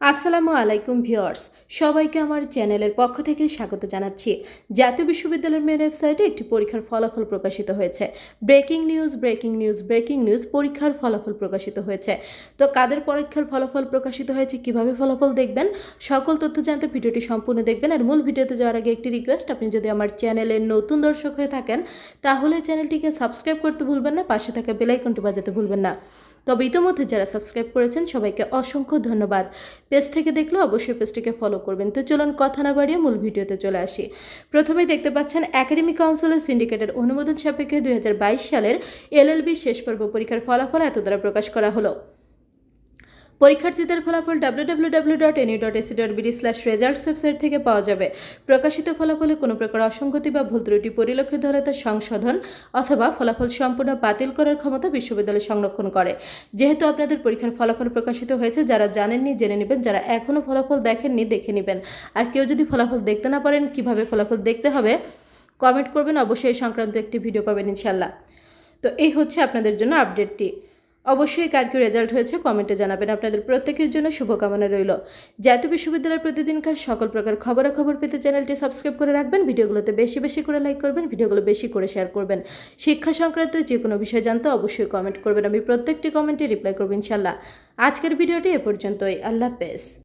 আসসালামু আলাইকুম ভিউয়ার্স, সবাইকে আমার চ্যানেলের পক্ষ থেকে স্বাগত জানাচ্ছি। জাতীয় বিশ্ববিদ্যালয়ের মেন ওয়েবসাইটে একটি পরীক্ষার ফলাফল প্রকাশিত হয়েছে। Breaking news breaking news breaking news পরীক্ষার ফলাফল প্রকাশিত হয়েছে। তো কাদের পরীক্ষার ফলাফল প্রকাশিত হয়েছে, কীভাবে ফলাফল দেখবেন? সকল তথ্য জানতে ভিডিওটি সম্পূর্ণ দেখবেন। আর মূল ভিডিওতে যাওয়ার আগে একটি রিকোয়েস্ট আপনি যদি আমার চ্যানেলের নতুন দর্শক হয়ে থাকেন, তাহলে চ্যানেলটিকে সাবস্ক্রাইব করতে ভুলবেন না, পাশে থাকা বেলাইকনটি বাজাতে ভুলবেন না। তবে ইতোমধ্যে যারা সাবস্ক্রাইব করেছেন, সবাইকে অসংখ্য ধন্যবাদ। পেজ থেকে দেখলে অবশ্যই পেজটিকে ফলো করবেন। তো চলুন কথা না বাড়িয়ে মূল ভিডিওতে চলে আসি। প্রথমেই দেখতে পাচ্ছেন একাডেমিক কাউন্সিলের সিন্ডিকেটের অনুমোদন সাপেক্ষে দুই হাজার বাইশ সালের এলএলবি শেষ পর্ব পরীক্ষার ফলাফল এত দ্বারা প্রকাশ করা হলো। পরীক্ষার্থীদের ফলাফল ডাব্লিউডাব্লিউডাব্লিউ ডট ওয়েবসাইট থেকে পাওয়া যাবে। প্রকাশিত ফলাফলে কোনো প্রকার অসঙ্গতি বা ভুল ত্রুটি পরিলক্ষিত হলে তা সংশোধন অথবা ফলাফল সম্পূর্ণ বাতিল করার ক্ষমতা বিশ্ববিদ্যালয় সংরক্ষণ করে। যেহেতু আপনাদের পরীক্ষার ফলাফল প্রকাশিত হয়েছে, যারা জানেননি, জেনে নেবেন, যারা এখনও ফলাফল দেখেননি, দেখে নেবেন। আর কেউ যদি ফলাফল দেখতে না পারেন, কীভাবে ফলাফল দেখতে হবে? কমেন্ট করবেন, অবশ্যই সংক্রান্ত একটি ভিডিও পাবেন ইনশাল্লাহ তো এই হচ্ছে আপনাদের জন্য আপডেটটি। অবশ্যই কার কি রেজাল্ট হয়েছে কমেন্টে জানাবেন। আপনাদের প্রত্যেকের জন্য শুভকামনা রইল। জাতীয় বিশ্ববিদ্যালয়ের প্রতিদিনকার সকল প্রকার খবরাখবর পেতে চ্যানেলটি সাবস্ক্রাইব করে রাখবেন। ভিডিওগুলোতে বেশি বেশি করে লাইক করবেন, ভিডিওগুলো বেশি করে শেয়ার করবেন। শিক্ষা সংক্রান্ত যে কোনো বিষয় জানতে অবশ্যই কমেন্ট করবেন। আমি প্রত্যেকটি কমেন্টে রিপ্লাই করব ইনশাল্লাহ আজকের ভিডিওটি এ পর্যন্তই। আল্লাহ হাফেজ।